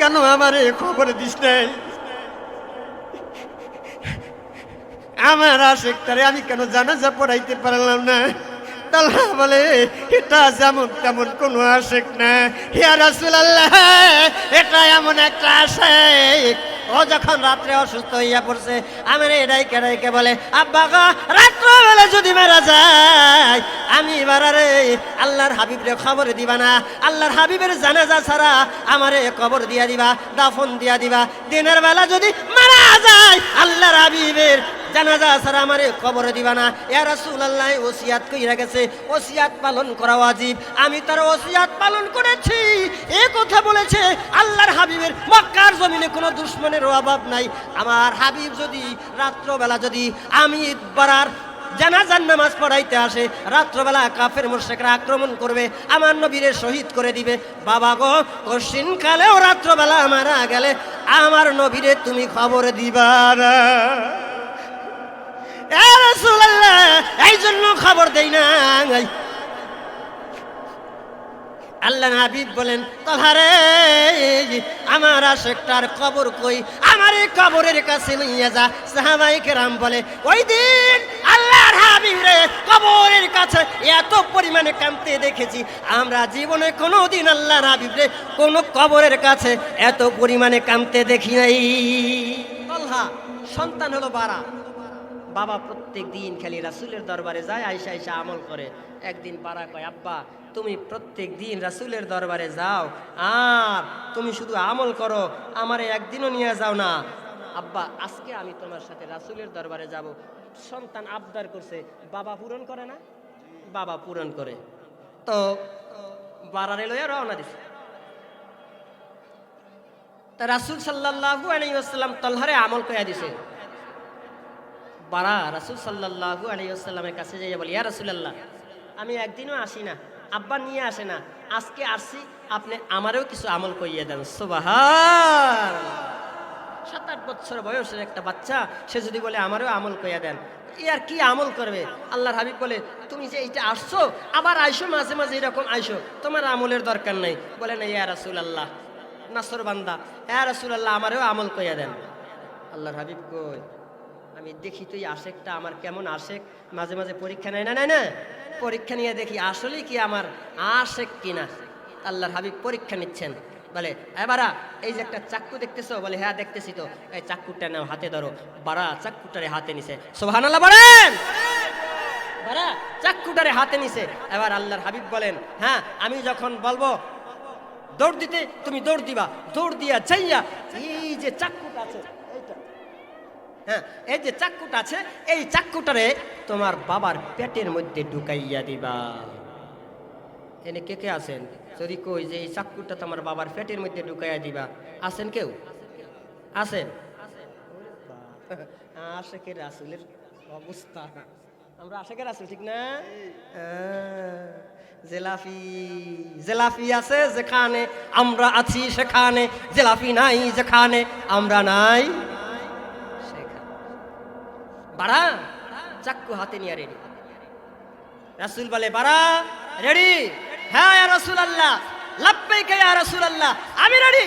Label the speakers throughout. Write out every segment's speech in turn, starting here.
Speaker 1: কেন আমার এ খবর দিস নাই? আমার আশেক তারে আমি কেন জানাজা পড়াইতে পারলাম না? তাল্লা বলে, এটা যেমন তেমন কোনো আশেক না। হিয়া রাসুল এটা এমন একটা আশেক। ও যখন রাত্রে অসুস্থ হইয়া পড়ছে, আমার এটাই কেড়াইকে বলে, আব্বা গো রাত্রবেলা যদি মারা যায়, আমি এবারে আল্লাহর হাবিবরে খবর দিবা না। আল্লাহর হাবিবের জানাজা ছাড়া আমারে কবর দিয়া দিবা, দাফন দিয়া দিবা। দিনের বেলা যদি মারা যায়, আল্লাহর হাবিবের জানাজা ছাড়া আমারে কবর দিবা না। ইয়া রাসূলুল্লাহ, ওসিয়াত কইরা গেছে, ওসিয়াত পালন করা ওয়াজিব। আমি তার ওসিয়াত পালন করেছি, এ কথা বলেছে, আল্লাহর হাবিবের মক্কার জমিনে কোনো দুশ্মনের অভাব নাই। আমার হাবিব যদি রাত্রবেলা যদি আমি বারার জানাজার নামাজ পড়াইতে আসে, রাত্রবেলা কাফের মোর্শেকরা আক্রমণ করবে, আমার নবীরে শহীদ করে দিবে। বাবা গো কশিন কালেও রাত্রবেলা মারা গেলে আমার নবীরে তুমি খবর দিবা এই জন্য খবর দেই না আল্লাহ বলেন আমার আশেকটার কবর কই? আমার এই কবরের কাছে যা। বলে, ওই দিন আল্লাহর হাবিব রে, কবরের কাছে এত পরিমাণে কামতে দেখেছি। আমরা জীবনে কোনো দিন আল্লাহর হাবিব রে, কোনো কবরের কাছে এত পরিমাণে কামতে দেখি নাই। তলহা, সন্তান হলো বারা। বাবা প্রত্যেক দিন খালি রাসুলের দরবারে যায়, আইসা আইসা আমল করে। একদিন পাড়া কয়, আব্বা, তুমি প্রত্যেক দিন রাসুলের দরবারে যাও। আর তুমি শুধু আমল করো, আমারে একদিনও নিয়ে যাও না। আব্বা, আজকে আমি তোমার সাথে রাসুলের দরবারে যাব। সন্তান আবদার করছে, বাবা পূরণ করে না? বাবা পূরণ করে। তো বারারে লইয়া রওনা দিছে। তা রাসুল সাল্লাহু আলাইসাল্লাম তলহারে আমল কয়া দিছে। বারা রাসুল সাল্লাহু আলাইসাল্লামের কাছে যাইয়া বলি, ইয়া রাসুলাল্লাহ, আমি একদিনও আসি না, আব্বা নিয়ে আসে না। আজকে আসছি, আপনি আমারও কিছু আমল করিয়ে দেন। সুবাহান সাত আট বছর বয়সের একটা বাচ্চা, সে যদি বলে, আমারও আমল কইয়া দেন। ই আর কি আমল করবে? আল্লাহর হাবিব বলে, তুমি যে এইটা আসছো, আবার আইসো, মাঝে মাঝে এরকম আইসো। তোমার আমলের দরকার নেই। বলে, না, ইয়া রাসুল আল্লাহ নাসর বান্দা, ইয়া রাসুল আল্লাহ আমারও আমল কইয়া দেন। আল্লাহর হাবিব কই, আমি দেখি তুই আশেকটা, আমার কেমন আশেক? মাঝে মাঝে পরীক্ষা নেয় না নেয় না? পরীক্ষা নিয়ে দেখি আসলে কি আমার আশেক কিনা? আল্লাহর হাবিব পরীক্ষা নিচ্ছেন। বলে এবারা এই যে একটা চাক্কু দেখতেছো? বলে হ্যাঁ দেখতেছি তো। এই চাক্কুটা নাও হাতে ধরো। বাড়া চাক্কুটারে হাতে নিছে। সোহান আল্লাহ বলেন! বাড়া চাক্কুটারে হাতে নিছে। এবার আল্লাহর হাবিব বলেন হ্যাঁ আমি যখন বলব, দৌড় দিতে তুমি দৌড় দিবা। দৌড় দিয়া যাইয়া এই যে চাক্কুটা আছে হ্যাঁ এই যে চাক্কুটা আছে, এই চাক্কুটারে তোমার বাবার পেটের মধ্যে ঢুকাইয়া দিবা। এনে কে কে আছেন? যদি কই যে এই চাক্কুটা তোমার বাবার পেটের মধ্যে ঢুকাইয়া দিবা। আছেন কেউ? আছেন? আশেকের রাসুলের অবস্থা। আমরা আশেকের রাসুল, ঠিক না? জেলাফি জেলাফি আছে যেখানে আমরা আছি সেখানে। জেলাফি নাই যেখানে আমরা নাই সেখানে। বাড়া চাক্কু হাতে নিয়ে রেডি। রাসুল বলে, বাড়া, রেডি? হ্যাঁ রাসুল আল্লাহ লাপ্পাইকা রাসুল আল্লাহ আমি রেডি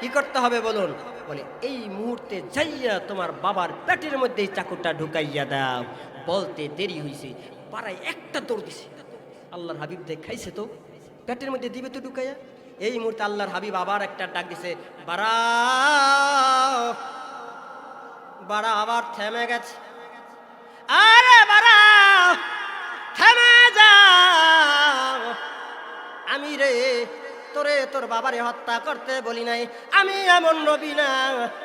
Speaker 1: কি করতে হবে বলুন? বলে, এই মুহূর্তে যাইয়া তোমার বাবার পেটের মধ্যে এই চাকুটা ঢুকাইয়া দাও। বলতে দেরি হইছে, পাড়ায় একটা দৌড় দিছে। আল্লাহর হাবিব দেখাইছে তো? পেটের মধ্যে দিবে তো ঢুকাইয়া? এই মুহূর্তে আল্লাহর হাবিব আবার একটা ডাক দিছে, বাড়া। বাড়া আবার থেমে গেছে। আরে বাড়া, থেমে যাও আমি রে, তোরে, তোর বাবারে হত্যা করতে বলি নাই। আমি এমন নবী না,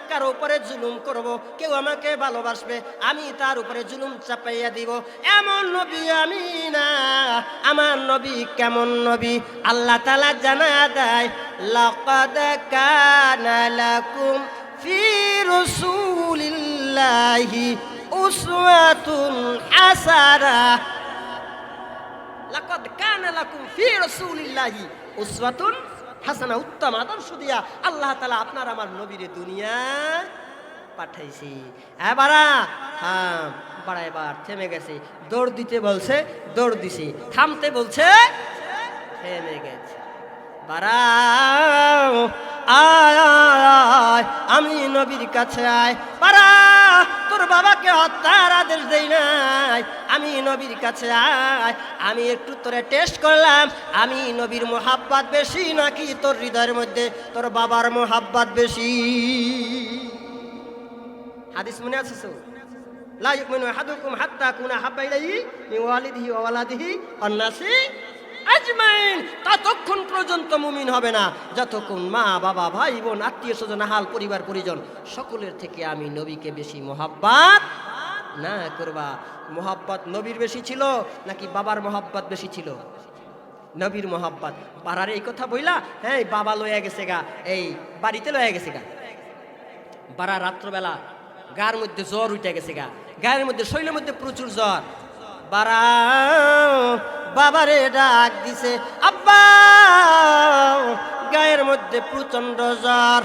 Speaker 1: কারও উপরে জুলুম করব, কেউ আমাকে ভালোবাসবে, আমি তার উপরে জুলুম চাপাইয়া দিব। এমন নবী আমি না, আমার নবী কেমন নবী? আল্লাহ তালা জানা দেয়, লাকাদ কানা লাকুম ফি লাকাদ কানা লাকুম ফি রাসূলিল্লাহি উসওয়াতুন হাসানা, উত্তম আদর্শ দিয়া আল্লাহ তাআলা আপনার আমার নবীরে দুনিয়া পাঠাইছি। হ্যাঁ বাড়া এবার, থেমে গেছে। দৌড় দিতে বলছে, দৌড় দিছি। থামতে বলছে, থেমে গেছে। বাড়াও আয় আমি নবীর কাছে আয়। বাবাকে হত্যার আদেশ দেই নাই। আমি নবীর কাছে আয়। আমি একটু তোরে টেস্ট করলাম। আমি নবীর মোহাব্বাত বেশি নাকি তোর হৃদয়ের মধ্যে? তোর বাবার মোহাব্বাত বেশি। হাদিস মনে আছে তো? লা ইউমিনু আহাদুকুম হাত্তা কুনা হাব্বা ইলাইহি মিন ওয়ালিদিহি ওয়া ওয়ালাদিহি ওয়ান নাসি আজমাইন। ততক্ষণ পর্যন্ত মুমিন হবে না। যতক্ষণ মা, বাবা, ভাই, বোন, আত্মীয় স্বজন হাল পরিবার, পরিজন, সকলের থেকে আমি নবীকে বেশি মোহাব্বাত না করবা? মোহাব্বত নবীর বেশি ছিল নাকি বাবার মোহাব্বত বেশি ছিল? নবীর মোহাব্বত। পাড়ার এই কথা বইলা হ্যাঁ বাবা লয়ে গেছে গা, এই বাড়িতে লয়ে গেছে গা। বারা রাত্রবেলা গার মধ্যে জ্বর উঠে গেছে গা। গায়ের মধ্যে শৈলের মধ্যে প্রচুর জ্বর। বারা বাবারে ডাক দিছে, আব্বা, গায়ের মধ্যে প্রচণ্ড জ্বর।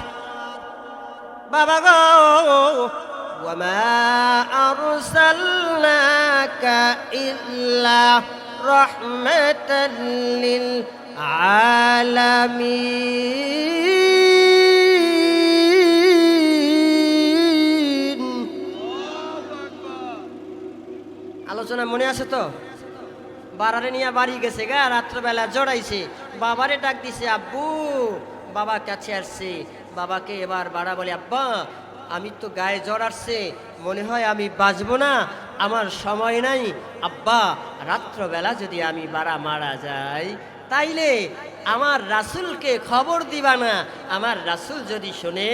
Speaker 1: বাবা গো وما أرسلناك إلا رحمة للعالمين আলোচনা মনে আছে তো বারারে নিয়ে বাড়ি গেছে গা রাত্রবেলা জড়াইছে বাবারে ডাক দিছে আব্বু বাবা কাছে আসছে বাবাকে এবার বাড়া বলে আব্বা আমি তো গায়ে জ্বর আসছে, মনে হয় আমি বাঁচবো না। আমার সময় নাই। আব্বা, রাত্রবেলা যদি আমি বাড়া মারা যাই, তাইলে আমার রাসুলকে খবর দিবা না। আমার রাসুল যদি শোনে,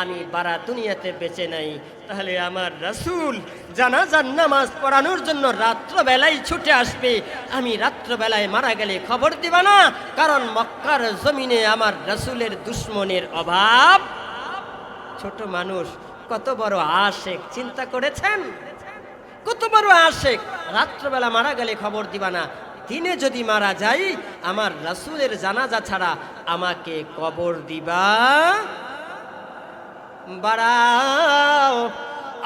Speaker 1: আমি বারা দুনিয়াতে বেঁচে নাই, তাহলে আমার রাসুল জানাজার নামাজ পড়ানোর জন্য রাত্রবেলায় ছুটে আসবে। আমি রাত্রবেলায় মারা গেলে খবর দিবা না, কারণ মক্কার জমিনে আমার রাসুলের দুশ্মনের অভাব ছোট মানুষ, কত বড় আশেক, চিন্তা করেছেন? কত বড় আশেক? রাত্রবেলা মারা গেলে খবর দিবা না। দিনে যদি মারা যাই, আমার রাসুলের জানাজা ছাড়া আমাকে কবর দিবা? বাড়াও,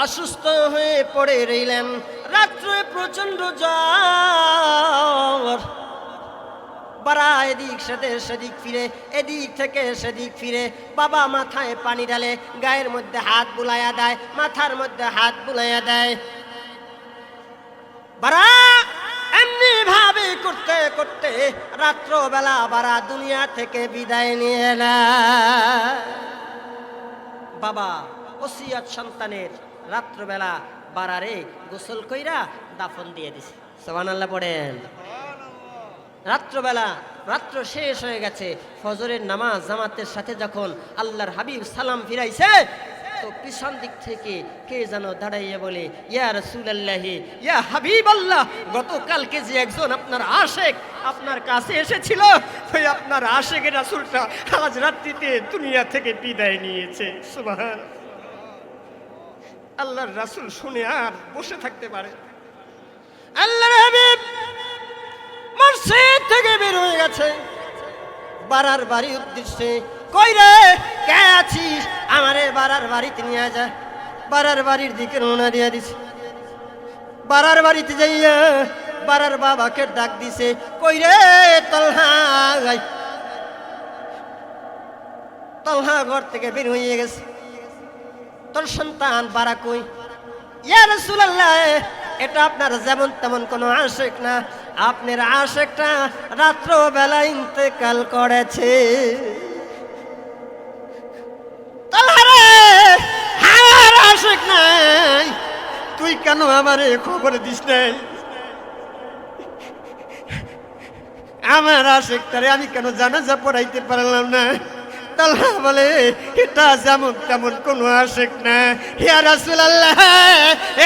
Speaker 1: অসুস্থ হয়ে পড়ে রইলেন। রাত্রে প্রচণ্ড জ্বর। বারা এদিক সেদে সেদিক ফিরে, এদিক থেকে সেদিক ফিরে। বাবা মাথায় পানি ঢালে, গায়ের মধ্যে হাত বুলাইয়া দেয়, মাথার মধ্যে হাত বুলাইয়া দেয়। বারা, এমনি ভাবে করতে করতে রাত্রবেলা বারা দুনিয়া থেকে বিদায় নিয়ে বাবা, ওসিয়াত সন্তানের রাত্রবেলা বারারে গোসল কইরা দাফন দিয়ে দিছে। সোহান আল্লাহ পড়েন। রাত্রবেলা, রাত্র শেষ হয়ে গেছে। ফজরের নামাজ জামাতের সাথে যখন আল্লাহর হাবিব সালাম ফিরাইছে, তো পিছন দিক থেকে কে যেন দাঁড়াইয়া বলে, ইয়া রসুল আল্লাহি ইয়া হাবিব আল্লাহ গতকালকে যে একজন আপনার আশেক আপনার কাছে এসেছিল, ওই আপনার আশেকের রাসুলটা আজ রাত্রিতে দুনিয়া থেকে বিদায় নিয়েছে। সুবাহান আল্লাহর রাসুল শুনে আর বসে থাকতে পারে। আল্লাহর হাবিব মসজিদ থেকে বের হয়ে গেছে। বাড়ার বাড়ির উদ্দেশ্যে, কই রে, কে আছিস? আমারে বাড়ার বাড়িতে নিয়ে যা। বাড়ার বাড়ির দিকে রওনা দিয়ে দিছে। বাড়ার বাড়িতে যাইয়া বাড়ার বাবাকে ডাক দিছে, কই রে, তলহা তলহা ঘর থেকে বের হয়ে গেছে। তোর সন্তান বাড়া কই? ইয়া রাসূলুল্লাহ, এটা আপনার যেমন তেমন কোনো আশেক না। আপনার আশেকটা রাত্রবেলা ইন্তেকাল করেছে। আশেক তুই কেন আমারে খবর দিস নাই? আমার আশেকটারে আমি কেন জানাজা পড়াইতে পারলাম না? তাল্লা বলে, এটা যেমন তেমন কোনো আশেক না। হিয়া রাসূলুল্লাহ,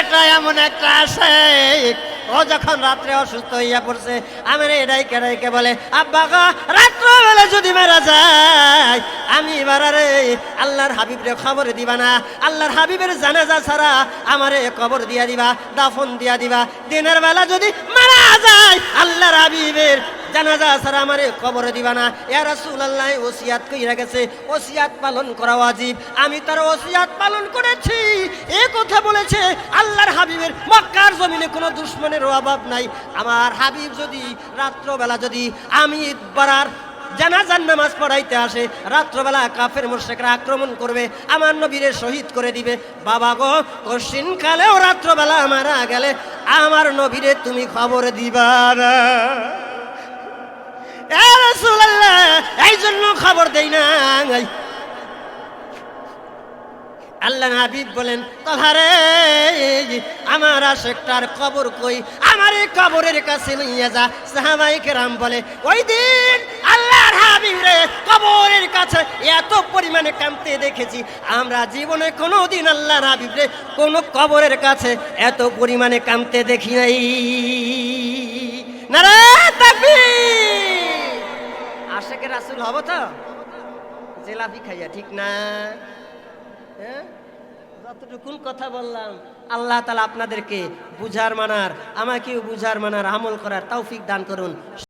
Speaker 1: এটা এমন একটা আশেক। ও যখন রাত্রে অসুস্থ হইয়া পড়ছে, আমি এটাই কেড়াইকে বলে, আব্বা গো, রাত্রবেলা যদি মারা যায়, আমি বারারে আল্লাহর হাবিবরে খবর দিবা না। আল্লাহর হাবিবের জানাজা ছাড়া আমারে কবর দিয়া দিবা, দাফন দিয়া দিবা। দিনের বেলা যদি মারা যায়, আল্লাহর হাবিবের জানাজা ছাড়া আমারে কবর দিবা না। ইয়া রাসূলুল্লাহ, ওসিয়াত কইরা গেছে, ওসিয়াত পালন করা ওয়াজিব। আমি তার ওসিয়াত পালন করেছি। এ কথা বলেছে, আল্লাহর হাবিবের মক্কার জমিনে কোনো দুশ্মনের অভাব নাই। আমার হাবিব যদি রাত্রবেলা যদি আমি বারার জানাজার নামাজ পড়াইতে আসে, রাত্রবেলা কাফের মোর্শেকরা আক্রমণ করবে, আমার নবীরে শহীদ করে দিবে। বাবা গো, কশিন কালেও রাত্রবেলা মারা গেলে আমার নবীরে তুমি খবর দিবা না। এই জন্য খবর দেই না আল্লাহ হাবিব বলেন আমার কবর কই? আমার এই কবরের কাছে লইয়া যা। সাহাবাই কেরাম বলে, ওই দিন আল্লাহর হাবিব রে কবরের কাছে এত পরিমাণে কামতে দেখেছি। আমরা জীবনে কোনো দিন আল্লাহর হাবিব রে কোনো কবরের কাছে এত পরিমাণে কামতে দেখি নাই। নারে আশেকের রাসুল হব তো? জেলাপি খাইয়া, ঠিক না? হ্যাঁ? যতটুকুন কথা বললাম, আল্লাহ তালা আপনাদেরকে বুঝার মানার, আমাকেও বুঝার মানার, আমল করার তৌফিক দান করুন।